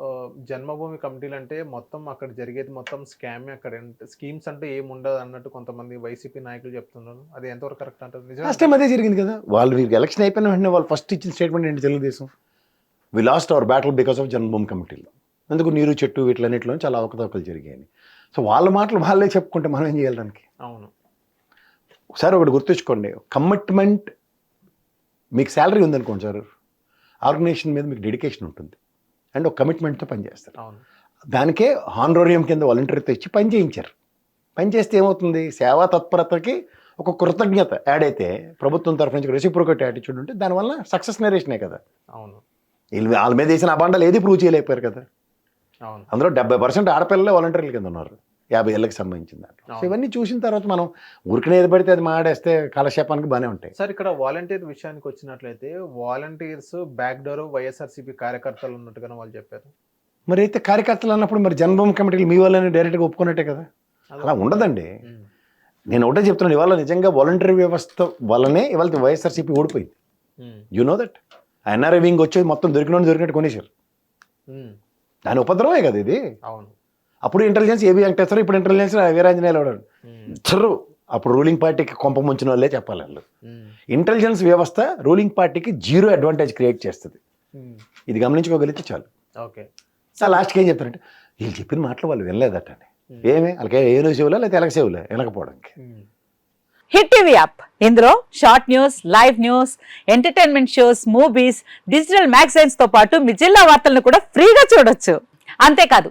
ఆ, జన్మభూమి కమిటీలు అంటే మొత్తం అక్కడ జరిగేది మొత్తం స్కామ్ అక్కడ. స్కీమ్స్ అంటే ఏమి ఉండదు అన్నట్టు కొంతమంది వైసీపీ నాయకులు చెప్తున్నారు అది ఎంతవరకు కరెక్ట్ అంటారు? లాస్ట్ నిజమే టైం అదే జరిగింది కదా. వాళ్ళు వీరికి ఎలక్షన్ అయిపోయిన వెంటనే వాళ్ళు ఫస్ట్ ఇచ్చిన స్టేట్మెంట్ ఏంటి Telugu Desam? We lost our battle because of Janmabhoomi కమిటీలో. అందుకు నీరు చెట్టు వీటిలన్నింటిలో చాలా అవకతవకలు జరిగాయని సో వాళ్ళ మాటలు వాళ్ళే చెప్పుకుంటే మనం ఏం చేయాలి దానికి? అవును. ఒకసారి ఒకటి గుర్తుంచుకోండి. కమిట్మెంట్ మీకు శాలరీ ఉందనుకోండి సార్. ఆర్గనైజేషన్ మీద మీకు డెడికేషన్ ఉంటుంది. అండ్ ఒక కమిట్మెంట్తో పనిచేస్తారు. దానికే హానరోరియం కింద వాలంటీర్ తెచ్చి పని చేయించారు. పని చేస్తే ఏమవుతుంది? సేవా తత్పరతకి ఒక కృతజ్ఞత యాడ్ అయితే ప్రభుత్వం తరఫు నుంచి రెసిప్రోకేట్ యాటిట్యూడ్ ఉంటే దానివల్ల సక్సెస్ నేరేషనే కదా. అవును. వీళ్ళు వాళ్ళ మీద వేసిన అబాండాలు ఏది ప్రూవ్ చేయలేకపోయారు కదా. అందులో డెబ్బై పర్సెంట్ ఆడపిల్లలే వాలంటీర్ల కింద ఉన్నారు. యాభై ఏళ్ళకి సంబంధించిన దాంట్లో. సో. ఇవన్నీ చూసిన తర్వాత మనం ఊరికనే ఏది పడితే అది మాడేస్తే కాలక్షేపానికి బాగానే ఉంటాయి. సార్ ఇక్కడ వాలంటీర్ విషయానికి వచ్చినట్లయితే వాలంటీర్స్ బ్యాక్ డోర్ వైఎస్ఆర్సీపీ కార్యకర్తలు ఉన్నట్టుగానే వాళ్ళు చెప్పారు. మరి అయితే కార్యకర్తలు అన్నప్పుడు మరి జన్మభూమి కమిటీలు మీ వాళ్ళని డైరెక్ట్గా ఒప్పుకున్నట్టే కదా? అలా ఉండదండి. నేను ఒకటే చెప్తున్నాను ఇవాళ నిజంగా వాలంటరీ వ్యవస్థ వల్లనే ఇవాళ వైఎస్ఆర్సీపీ ఓడిపోయింది. You know that NRI wing వచ్చి మొత్తం దొరికిన దొరికినట్టు కొనేశారు. దాని ఉపద్రవమే కదా ఇది? అవును. అప్పుడు ఇంటెలిజెన్స్ ఏబి వెంకటేశ్వర ఇప్పుడు ఇంటెలిజెన్స్ వీరాంజనేయులు అవడం ఇద్దరు అప్పుడు రూలింగ్ పార్టీకి కొంప ముంచిన వాళ్ళే చెప్పాలి వాళ్ళు. ఇంటెలిజెన్స్ వ్యవస్థ రూలింగ్ పార్టీకి జీరో అడ్వాంటేజ్ క్రియేట్ చేస్తుంది. ఇది గమనించుకోగలిగితే చాలు. ఓకే. సార్ లాస్ట్కి ఏం చెప్తారంటే వీళ్ళు చెప్పిన మాటలు వాళ్ళు వినలేదట అని ఏమే? వాళ్ళకి ఏ సేవులా లేకపోతే ఎలక సేవులే వినకపోవడానికి. Hit TV app. ఇందులో short news live news entertainment shows movies digital మ్యాగజైన్స్తో పాటు మీ జిల్లా వార్తలను కూడా ఫ్రీగా చూడొచ్చు. అంతేకాదు